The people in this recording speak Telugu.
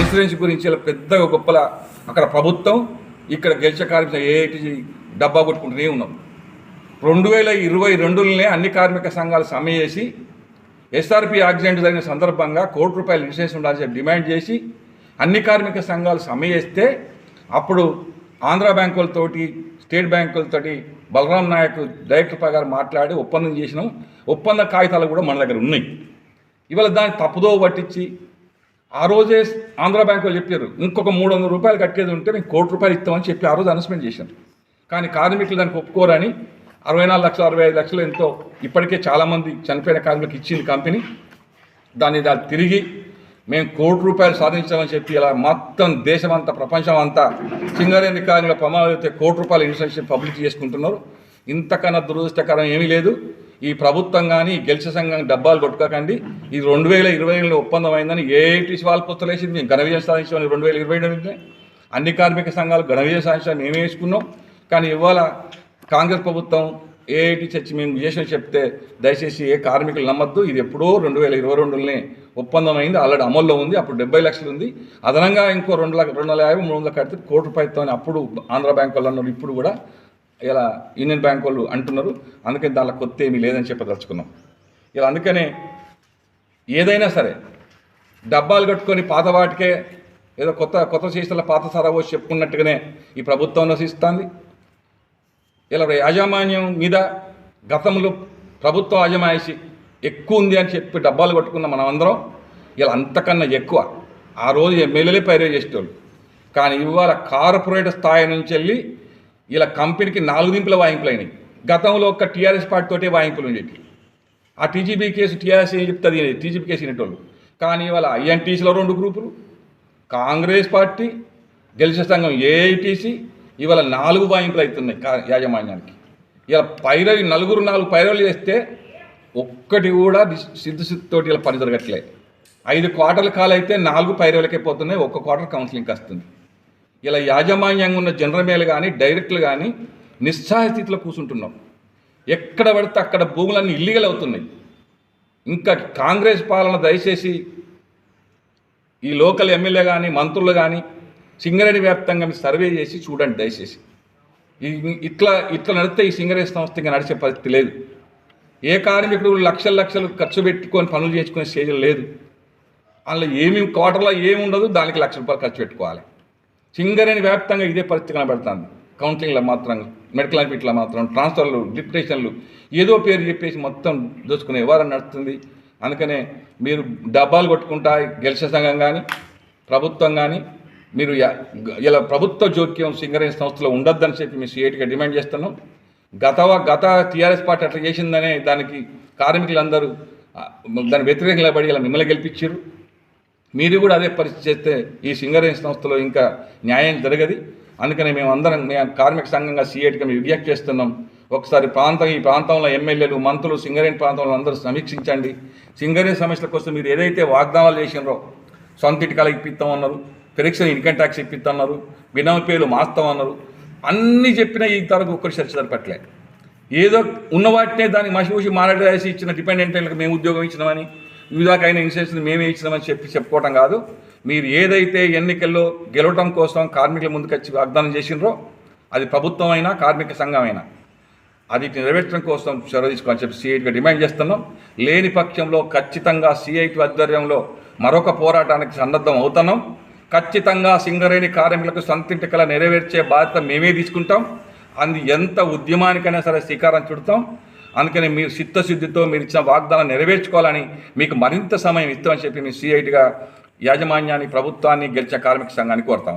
ఇన్సూరెన్స్ గురించి ఇలా పెద్దగా గొప్పల అక్కడ ప్రభుత్వం ఇక్కడ గెలిచే కార్మిక ఏటి డబ్బా కొట్టుకుంటూనే ఉన్నాం. రెండు వేల ఇరవై రెండులోనే అన్ని కార్మిక సంఘాలు సమ్మె చేసి ఎస్ఆర్పి యాక్సిడెంట్ జరిగిన సందర్భంగా కోటి రూపాయల ఇన్సూరెన్స్ ఉండాల్సి డిమాండ్ చేసి అన్ని కార్మిక సంఘాలు సమ్మె చేస్తే అప్పుడు ఆంధ్ర బ్యాంకులతోటి స్టేట్ బ్యాంకులతోటి బలరాం నాయక్ డైరెక్టర్ ప్రకారం మాట్లాడి ఒప్పందం చేసినాం. ఒప్పంద కాగితాలు కూడా మన దగ్గర ఉన్నాయి. ఇవాళ దాన్ని తప్పుదో పట్టించి ఆ రోజే ఆంధ్ర బ్యాంకులో వాళ్ళు చెప్పారు ఇంకొక మూడు వందల రూపాయలు కట్టేది ఉంటే మేము కోటి రూపాయలు ఇస్తామని చెప్పి ఆ రోజు అనౌన్స్మెంట్ చేశారు. కానీ కార్మికులు దానికి ఒప్పుకోరని అరవై నాలుగు లక్షలు అరవై ఐదు లక్షలు ఎంతో ఇప్పటికే చాలామంది చనిపోయిన కార్మికులకు ఇచ్చింది కంపెనీ దాన్ని దాన్ని తిరిగి మేము కోటి రూపాయలు సాధించామని చెప్పి ఇలా మొత్తం దేశమంతా ప్రపంచం అంతా సింగరేణి కార్మికుల ప్రమాదైతే కోటి రూపాయలు ఇన్సూరెన్స్ పబ్లిక్ చేసుకుంటున్నారు. ఇంతకన్నా దురదృష్టకరం ఏమీ లేదు. ఈ ప్రభుత్వం కానీ ఈ గెలిచే సంఘం డబ్బాలు కొట్టుకోకండి. ఈ రెండు వేల ఇరవై ఏళ్ళలో ఒప్పందం అయిందని ఏఐటీసీ వాళ్ళ పుస్తలేసింది మేము ఘన విజయం సాధించామని రెండు వేల ఇరవై ఏడు అన్ని కార్మిక సంఘాలు ఘన విజయం సాధించామని మేమే వేసుకున్నాం. కానీ ఇవాళ కాంగ్రెస్ ప్రభుత్వం ఏఐటి చర్చి మేము చేసిన చెప్తే దయచేసి ఏ కార్మికులు నమ్మద్దు. ఇది ఎప్పుడో రెండు వేల ఇరవై రెండులోనే ఒప్పందం అయింది ఆల్రెడీ అమల్లో ఉంది. అప్పుడు డెబ్బై లక్షలు ఉంది. అదనంగా ఇంకో రెండు లక్ష రెండు వందల యాభై మూడు వందలు కడితే కోటి రూపాయలతో అప్పుడు ఆంధ్ర బ్యాంక్ వాళ్ళు అన్నారు. ఇప్పుడు కూడా ఇలా యూనియన్ బ్యాంక్ వాళ్ళు అంటున్నారు. అందుకని దానిలో కొత్త ఏమీ లేదని చెప్పదలుచుకున్నాం. ఇలా అందుకనే ఏదైనా సరే డబ్బాలు కట్టుకొని పాత వాటికే ఏదో కొత్త కొత్త చేసిన పాత సరావో చెప్పుకున్నట్టుగానే ఈ ప్రభుత్వం నశిస్తుంది. ఇలా యాజమాన్యం మీద గతంలో ప్రభుత్వ యాజమాయిషి ఎక్కువ ఉంది అని చెప్పి డబ్బాలు కొట్టుకున్న మనం అందరం ఇలా అంతకన్నా ఎక్కువ. ఆ రోజు ఎమ్మెల్యేలే పైరే చేసేటోళ్ళు. కానీ ఇవాళ కార్పొరేట్ స్థాయి నుంచి వెళ్ళి ఇలా కంపెనీకి నాలుగు దింపుల వాయింపులు అయినాయి. గతంలో ఒక టీఆర్ఎస్ పార్టీ తోటే వాయింపులు ఉండేవి. ఆ టీజీబీ కేసు టీఆర్ఎస్ ఏం చెప్తుంది టీజీబీ కేసు వినేటోళ్ళు. కానీ ఇవాళ ఐఎన్టీసీలో రెండు గ్రూపులు. కాంగ్రెస్ పార్టీ గెలిచే సంఘం ఏఐటీసీ ఇవాళ నాలుగు వాయింపులు అవుతున్నాయి కా యాజమాన్యానికి. ఇలా పైరవి నలుగురు నాలుగు పైరవులు చేస్తే ఒక్కటి కూడా సిద్ధు ఇలా పని జరగట్లే. ఐదు క్వార్టర్ల కాలైతే నాలుగు పైరవులకే పోతున్నాయి ఒక్క క్వార్టర్ కౌన్సిలింగ్కి వస్తుంది. ఇలా యాజమాన్యంగా ఉన్న జనరల్ మేలు కానీ డైరెక్ట్లు కానీ నిస్సహాయ స్థితిలో కూర్చుంటున్నాం. ఎక్కడ పడితే అక్కడ భూములన్నీ ఇల్లీగల్ అవుతున్నాయి. ఇంకా కాంగ్రెస్ పాలన దయచేసి ఈ లోకల్ ఎమ్మెల్యే కానీ మంత్రులు కానీ సింగరేణి వ్యాప్తంగా మీరు సర్వే చేసి చూడండి దయచేసి. ఇట్లా ఇట్లా నడితే ఈ సింగరేణి సంస్థ ఇంకా నడిచే పరిస్థితి లేదు. ఏ కార్మికుడు లక్షల లక్షలు ఖర్చు పెట్టుకొని పనులు చేసుకునే స్టేజ్ లేదు. అందులో ఏమి క్వార్టర్లో ఏమి ఉండదు దానికి లక్ష రూపాయలు ఖర్చు పెట్టుకోవాలి. సింగరేణి వ్యాప్తంగా ఇదే పరిస్థితి కనబడుతుంది. కౌన్సిలింగ్లో మాత్రం మెడికల్ ఇట్లా మాత్రం ట్రాన్స్ఫర్లు డిప్రెషన్లు ఏదో పేరు చెప్పేసి మొత్తం దోచుకునే వ్యవహారం నడుస్తుంది. అందుకనే మీరు డబ్బాలు కొట్టుకుంటా గెలిచే సంఘం కానీ ప్రభుత్వం కానీ మీరు ఇలా ప్రభుత్వ జోక్యం సింగరేణి సంస్థలో ఉండొద్దని చెప్పి మేము సిఐటిగా డిమాండ్ చేస్తున్నాం. గత గత టీఆర్ఎస్ పార్టీ అట్లా చేసిందనే దానికి కార్మికులందరూ దాని వ్యతిరేకంగా పడి ఇలా మిమ్మల్ని గెలిపించారు. మీరు కూడా అదే పరిస్థితి చేస్తే ఈ సింగరేణి సంస్థలో ఇంకా న్యాయం జరగదు. అందుకని మేము అందరం మేము కార్మిక సంఘంగా సీఏట్గా మేము విజ్ఞప్తి చేస్తున్నాం. ఒకసారి ప్రాంతం ఈ ప్రాంతంలో ఎమ్మెల్యేలు మంత్రులు సింగరేణి ప్రాంతంలో అందరూ సమీక్షించండి. సింగరేణి సమస్యల కోసం మీరు ఏదైతే వాగ్దానాలు చేసినారో సొంత ఇటుకలు ఇప్పిస్తామన్నారు. పెరిక్షన్ ఇన్కమ్ ట్యాక్స్ ఇప్పిస్తామన్నారు బినామీ పేర్లు మాస్తామన్నారు అన్నీ చెప్పినా ఈ ఒక్కరు చర్చ జరపట్లే ఏదో ఉన్న వాటినే దాన్ని మసిమూసి మాట్లాడేసి ఇచ్చిన డిపెండెంట్లకు మేము ఉద్యోగం ఇచ్చినామని వివిధకైన ఇన్సూరెన్స్ మేమే ఇచ్చినామని చెప్పి చెప్పుకోవటం కాదు. మీరు ఏదైతే ఎన్నికల్లో గెలవటం కోసం కార్మికుల ముందుకొచ్చి వాగ్దానం చేసినరో అది ప్రభుత్వం అయినా కార్మిక సంఘం అయినా అది నెరవేర్చడం కోసం చొరవ తీసుకోవాలని చెప్పి సిఐటిగా డిమాండ్ చేస్తున్నాం. లేని పక్షంలో ఖచ్చితంగా సిఐటి ఆధ్వర్యంలో మరొక పోరాటానికి సన్నద్ధం అవుతున్నాం. ఖచ్చితంగా సింగరేణి కార్మికులకు సొంతింటికల నెరవేర్చే బాధ్యత మేమే తీసుకుంటాం. అది ఎంత ఉద్యమానికైనా సరే శ్రీకారం చుడతాం. అందుకని మీరు చిత్తశుద్ధితో మీరు ఇచ్చిన వాగ్దానం నెరవేర్చుకోవాలని మీకు మరింత సమయం ఇస్తామని చెప్పి మీ సిఐటిగా యాజమాన్యాన్ని ప్రభుత్వాన్ని గెలిచే కార్మిక సంఘాన్ని కోరుతా